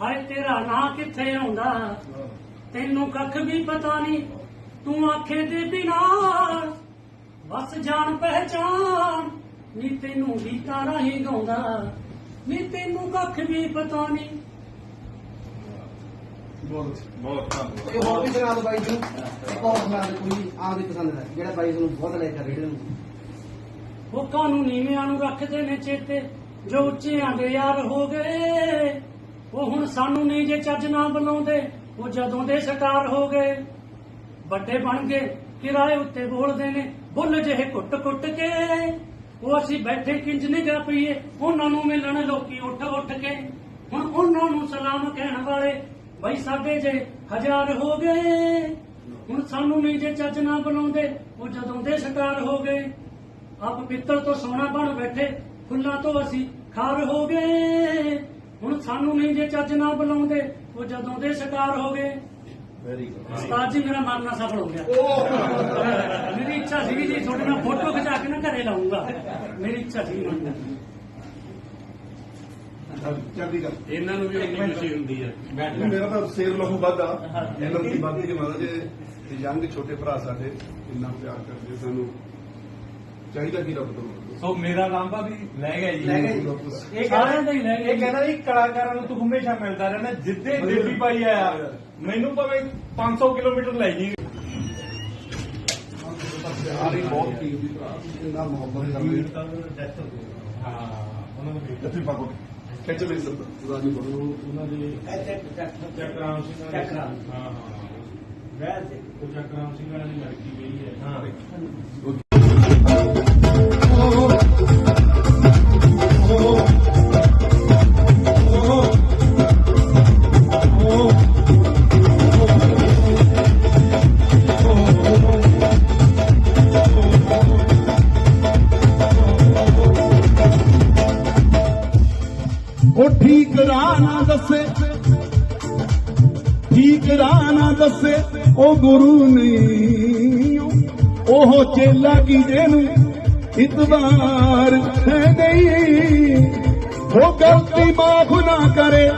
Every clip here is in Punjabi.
ਹਾਏ ਤੇਰਾ ਨਾਂ ਕਿੱਥੇ ਆਉਂਦਾ? ਤੈਨੂੰ ਕੱਖ ਵੀ ਪਤਾ ਨਹੀਂ ਤੂੰ ਆਖੇ ਦੇ ਬਿਨਾ ਬਸ ਜਾਣ ਪਹਿਚਾਨ ਨੀ ਤੈਨੂੰ ਗੀਤਾਂ ਰਾਹੀਂ ਗਾਉਂਦਾ ਨੀ ਤੈਨੂੰ ਕੱਖ ਵੀ ਪਤਾ ਨਹੀਂ ਬਹੁਤ ਬਹੁਤ ਧੰਨਵਾਦ। ਇਹ ਹੋਰ ਵੀ ਸੁਣਾ ਦਿਓ ਬਾਈ ਜੀ। ਇੱਕ ਹੋਰ ਸੁਣਾ ਦਿਓ ਕੋਈ ਆਪਦੀ ਪਸੰਦ ਦਾ ਜਿਹੜਾ ਬਾਈ ਤੁਹਾਨੂੰ ਬਹੁਤ ਲੈ ਕੇ ਰੇੜੇ ਨੂੰ। ਉਹ ਕਾਨੂੰ ਨੀਵਿਆਂ ਨੂੰ ਰੱਖਦੇ ਨੇ ਚੇਤੇ ਜੋ ਉੱਚਿਆਂ ਦੇ ਯਾਰ ਹੋ ਗਏ। ਉਹ ਹੁਣ ਸਾਨੂੰ ਨਹੀਂ ਜੇ ਚੱਜ ਨਾ ਬੁਲਾਉਂਦੇ, ਉਹ ਜਦੋਂ ਦੇ ਸਟਾਰ ਹੋ ਗਏ। ਵੱਡੇ ਬਣ ਗਏ, ਕਿਰਾਏ ਉੱਤੇ ਬੋਲਦੇ ਨੇ, ਬੁੱਲ ਜਿਹੇ ਕੁੱਟ ਕੁੱਟ ਕੇ। ਉਹ ਅਸੀਂ ਬੈਠੇ ਕਿੰਜ ਨਿਗਾ ਪਈਏ, ਉਹਨਾਂ ਨੂੰ ਮਿਲਣ ਲੋਕੀ ਉੱਠ ਉੱਠ ਕੇ। ਹੁਣ ਉਹਨਾਂ ਨੂੰ ਸਲਾਮ ਕਹਿਣ ਵਾਲੇ, ਬਈ ਸਾਡੇ ਜੇ ਹਜ਼ਾਰ ਹੋ ਗਏ। ਹੁਣ ਸਾਨੂੰ ਨਹੀਂ ਜੇ ਚੱਜ ਨਾ ਬੁਲਾਉਂਦੇ, ਉਹ ਜਦੋਂ ਦੇ ਸਟਾਰ ਹੋ ਗਏ। ਆਪ ਪਿੱਤਲ ਤੋਂ ਸੋਨਾ ਬਣ ਬੈਠੇ, ਫੁੱਲਾਂ ਤੋਂ ਅਸੀਂ ਖਾਰ ਹੋ ਗਏ। ਹੁਣ ਸਾਨੂੰ ਨਹੀਂ ਜੇ ਚੱਜ ਨਾ ਬੁਲਾਉਂਦੇ ਉਹ ਜਦੋਂ ਦੇ ਸ਼ਿਕਾਰ ਹੋ ਗਏ। ਉਸਤਾਦ ਜੀ ਮੇਰਾ ਮਨ ਨਾ ਸਫਲ ਹੋ ਗਿਆ। ਮੇਰੀ ਇੱਛਾ ਸੀ ਜੀ ਤੁਹਾਡੇ ਨਾਲ ਫੋਟੋ ਖਿਚਾ ਕੇ ਨਾ ਘਰੇ ਲਾਉਂਗਾ। ਮੇਰੀ ਇੱਛਾ ਸੀ ਮਨ ਦੀ ਚੰਗੀ ਗੱਲ। ਇਹਨਾਂ ਨੂੰ ਵੀ ਉਨੀ ਖੁਸ਼ੀ ਹੁੰਦੀ ਹੈ ਮੇਰਾ ਤਾਂ ਸੇਰ ਲਹੂ ਵੱਧਾ ਇਹਨਾਂ ਦੀ ਹੈ ਮਹਾਰਾਜ? ਇਹ ਯੰਗ ਛੋਟੇ ਭਰਾ ਸਾਡੇ ਇੰਨਾ ਪਿਆਰ ਕਰਦੇ ਸਾਨੂੰ। ਚਾਹੀਦਾ ਕੀ ਰੱਬ ਤੋਂ? ਸੋ ਮੇਰਾ ਲਾਂਬਾ ਵੀ ਲੈ ਗਿਆ ਜੀ। ਲੈ ਗਿਆ ਜੀ। ਇਹ ਸਾਰਿਆਂ ਦਾ ਹੀ ਲੈ ਗਿਆ ਇਹ ਕਹਿੰਦਾ ਜੀ ਕਲਾਕਾਰਾਂ ਨੂੰ ਤੂੰ ਹਮੇਸ਼ਾ ਮਿਲਦਾ ਰਹਿਣਾ ਜਿੱਦੇ ਦਿੱਲੀ ਭਾਈ ਆਇਆ ਮੈਨੂੰ ਭਾਵੇਂ 500 ਕਿਲੋਮੀਟਰ ਲੈ ਜੀ। ਹੀ ਬਹੁਤ ਕੀ ਵੀ ਭਰਾ। ਇੰਨਾ ਮੁਹੱਬਤ ਕਰਦੇ। ਹਾਂ ਉਹਨਾਂ ਨੂੰ ਵੀ ਜੱਫੀ ਪਾਕੋ ਖਿੱਚ ਵੀ ਸਕਦਾ ਰਾਜੀ ਬੜੋ ਉਹਨਾਂ ਦੇ ਚੱਕਰਾਮ ਸਿੰਘ ਵਾਲੇ- ਚੱਕਰਾਮ। ਹਾਂ ਹਾਂ ਵੈਸੇ ਉਹ ਚੱਕਰਾਮ ਸਿੰਘ ਵਾਲੀ ਦੀ ਲੜਕੀ ਗਈ ਹੈ। ਹਾਂ। ਦੱਸੇ। ਠੀਕ ਰਾਹ ਨਾ ਦੱਸੇ, ਉਹ ਗੁਰੂ ਨਹੀਂ। ਉਹ ਚੇਲਾ ਕੀ ਜਿਹਨੂੰ ਇਤਬਾਰ ਹੈ ਨਹੀਂ। ਉਹ ਗਲਤੀ ਮਾਫ ਨਾ ਕਰੇ,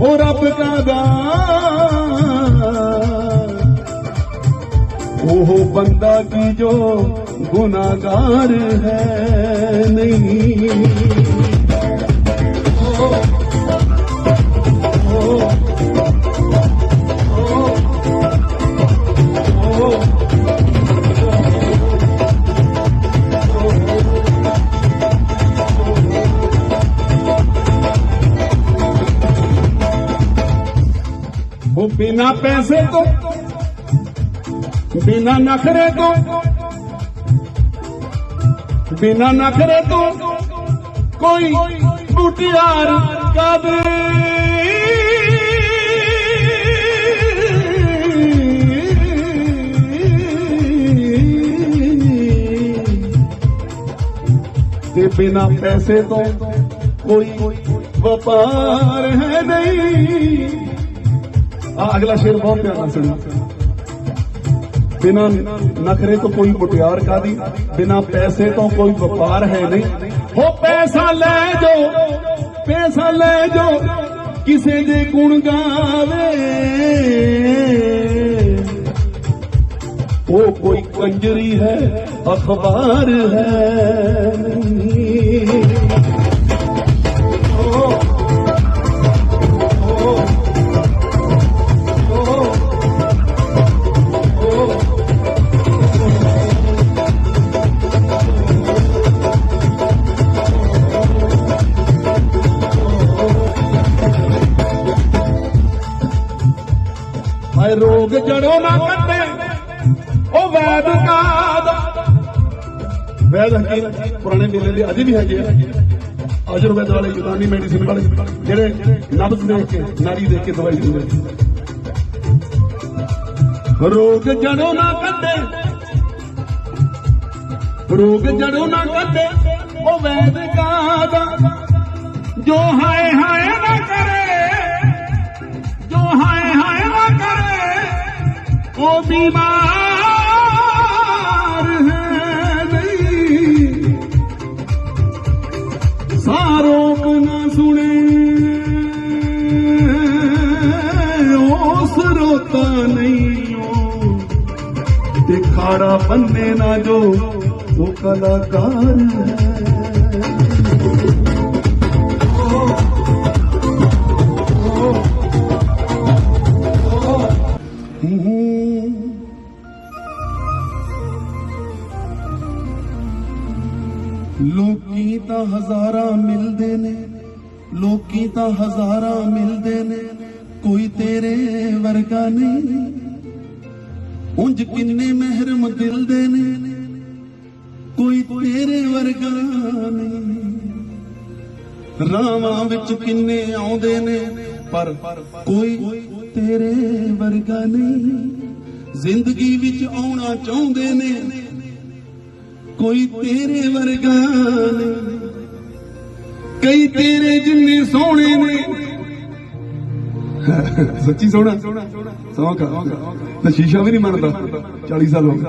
ਉਹ ਰੱਬ ਦਾ ਦਾਨ ਉਹ ਬੰਦਾ ਕੀ ਜੋ ਗੁਨਾਹਗਾਰ ਹੈ ਨਹੀਂ। ਉਹ ਬਿਨਾ ਪੈਸੇ ਤੋਂ, ਬਿਨਾ ਨਖਰੇ ਤੋਂ, ਬਿਨਾ ਨਖਰੇ ਤੋਂ ਕੋਈ ਮੁਟਿਆਰ ਕਦੇ। ਤੇ ਬਿਨਾ ਪੈਸੇ ਤੋਂ ਕੋਈ ਵਪਾਰ ਹੈ ਨਹੀਂ। ਆ ਅਗਲਾ ਸ਼ੇਰ ਬਹੁਤ ਧਿਆਨ ਨਾਲ ਸੁਣੋ ਬਿਨਾ ਨਖਰੇ ਤੋਂ ਕੋਈ ਮੁਟਿਆਰ ਕਾਦੀ, ਬਿਨਾ ਪੈਸੇ ਤੋਂ ਕੋਈ ਵਪਾਰ ਹੈ ਨਹੀਂ। ਹੋ ਪੈਸਾ ਲੈ ਜੋ, ਪੈਸਾ ਲੈ ਜੋ, ਕਿਸੇ ਦੇ ਗੁਣ ਗਾਵੇ। ਉਹ ਕੋਈ ਕੰਜਰੀ ਹੈ, ਅਖਬਾਰ ਹੈ ਨਹੀਂ ਰੋਗ ਜੜੋਂ ਨਾ ਕੱਟੇ ਉਹ ਵੈਦ ਕਾਦ। ਵੈਦ ਹਕੀਮ ਪੁਰਾਣੇ ਵੇਲੇ ਦੇ ਅਜੇ ਵੀ ਹੈਗੇ ਆ। ਆਯੁਰਵੈਦ ਵਾਲੇ, ਯੂਨਾਨੀ ਮੈਡੀਸਿਨ ਵਾਲੇ, ਜਿਹੜੇ ਨਬਜ਼ ਦੇਖ ਕੇ ਨਾੜੀ ਦੇਖ ਕੇ ਦਵਾਈ ਦਿੰਦੇ ਰੋਗ ਜੜੋਂ ਨਾ ਕੱਟੇ ਰੋਗ ਜੜੋਂ ਨਾ ਕੱਟੇ ਉਹ ਵੈਦ ਕਾਦ। ਜੋ ਹਾਏ ਹਾਏ ਨਾ ਕਰੇ। ਉਹ ਬਿਮਾਰ ਹੈ ਨਹੀਂ ਸਾਰੋਂ ਮਨ ਸੁਣੇ ਉਹ ਸਰੋਤਾ ਨਹੀਂ ਉਹ ਤੇ ਖਾੜਾ ਬੰਨੇ ਨਾ ਜੋ ਉਹ ਕਲਾਕਾਰ ਹੈ ਲੋਕੀ ਤਾਂ ਹਜ਼ਾਰਾਂ ਮਿਲਦੇ ਨੇ, ਲੋਕੀ ਤਾਂ ਹਜ਼ਾਰਾਂ ਮਿਲਦੇ ਨੇ, ਕੋਈ ਤੇਰੇ ਵਰਗਾ ਨਹੀਂ। ਉਂਝ ਕਿੰਨੇ ਮਹਿਰਮ ਦਿਲ ਦੇ ਨੇ, ਕੋਈ ਤੇਰੇ ਵਰਗਾ ਨਹੀਂ। ਰਾਵਾਂ ਵਿੱਚ ਕਿੰਨੇ ਆਉਂਦੇ ਨੇ, ਪਰ ਕੋਈ ਤੇਰੇ ਵਰਗਾ ਨਹੀਂ। ਜ਼ਿੰਦਗੀ ਵਿੱਚ ਆਉਣਾ ਚਾਹੁੰਦੇ ਨੇ ਕੋਈ ਤੇਰੇ ਵਰਗਾ ਨਹੀਂ। ਕਈ ਤੇਰੇ ਜਿੰਨੇ ਸੋਹਣੇ ਨੇ। ਸੱਚੀ ਸੋਹਣਾ। ਸੌਂਕਾ ਤੇ ਸ਼ੀਸ਼ਾ ਵੀ ਨਹੀਂ ਮੰਨਦਾ। 40 ਸਾਲ ਹੋ ਗਏ।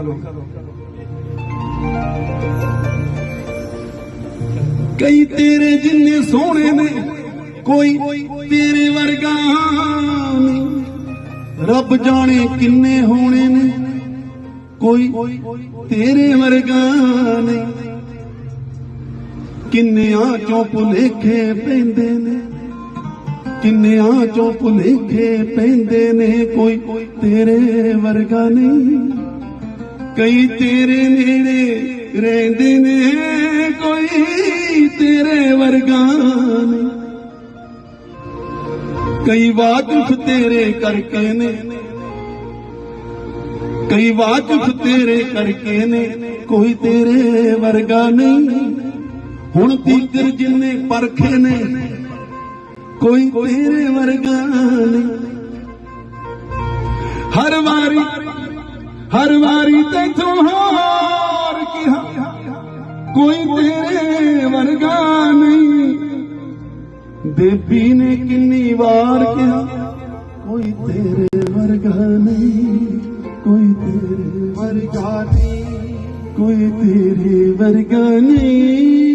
ਕਈ ਤੇਰੇ ਜਿੰਨੇ ਸੋਹਣੇ ਨੇ। ਕੋਈ ਤੇਰੇ ਵਰਗਾ ਨਹੀਂ। ਰੱਬ ਜਾਣੇ ਕਿੰਨੇ ਹੋਣੇ ਨੇ। ਕੋਈ ਤੇਰੇ ਵਰਗਾ ਨਹੀਂ। ਕਿੰਨਿਆਂ ਚੋਂ ਭੁਲੇਖੇ ਪੈਂਦੇ ਨੇ। ਕਿੰਨਿਆਂ ਚੋਂ ਭੁਲੇਖੇ ਪੈਂਦੇ ਨੇ। ਕੋਈ ਤੇਰੇ ਵਰਗਾ ਨਹੀਂ। ਕਈ ਤੇਰੇ ਨੇੜੇ ਰਹਿੰਦੇ ਨੇ। ਕੋਈ ਤੇਰੇ ਵਰਗਾ ਨਹੀਂ। ਕਈ ਵਾਕਿਫ ਤੇਰੇ ਕਰਕੇ ਨੇ। ਕਈ ਵਾਕਿਫ ਤੇਰੇ ਕਰਕੇ ਨੇ, ਕੋਈ ਤੇਰੇ ਵਰਗਾ ਨਹੀਂ। ਹੁਣ ਤੀਕਰ ਜਿੰਨੇ ਪਰਖੇ ਨੇ, ਕੋਈ ਤੇਰੇ ਵਰਗਾ ਨਹੀਂ। ਹਰ ਵਾਰੀ ਹਰ ਵਾਰੀ ਤੈਥੋਂ ਹਾਰ ਕਿਹਾ, ਕੋਈ ਤੇਰੇ ਵਰਗਾ ਨਹੀਂ। ਬੇਬੀ ਨੇ ਕਿੰਨੀ ਵਾਰ ਕਿਹਾ, ਕੋਈ ਤੇਰੇ ਵਰਗਾ ਵਰਗਾ ਨਹੀਂ ਕੋਈ ਤੇਰੇ ਵਰਗਾ ਨਹੀਂ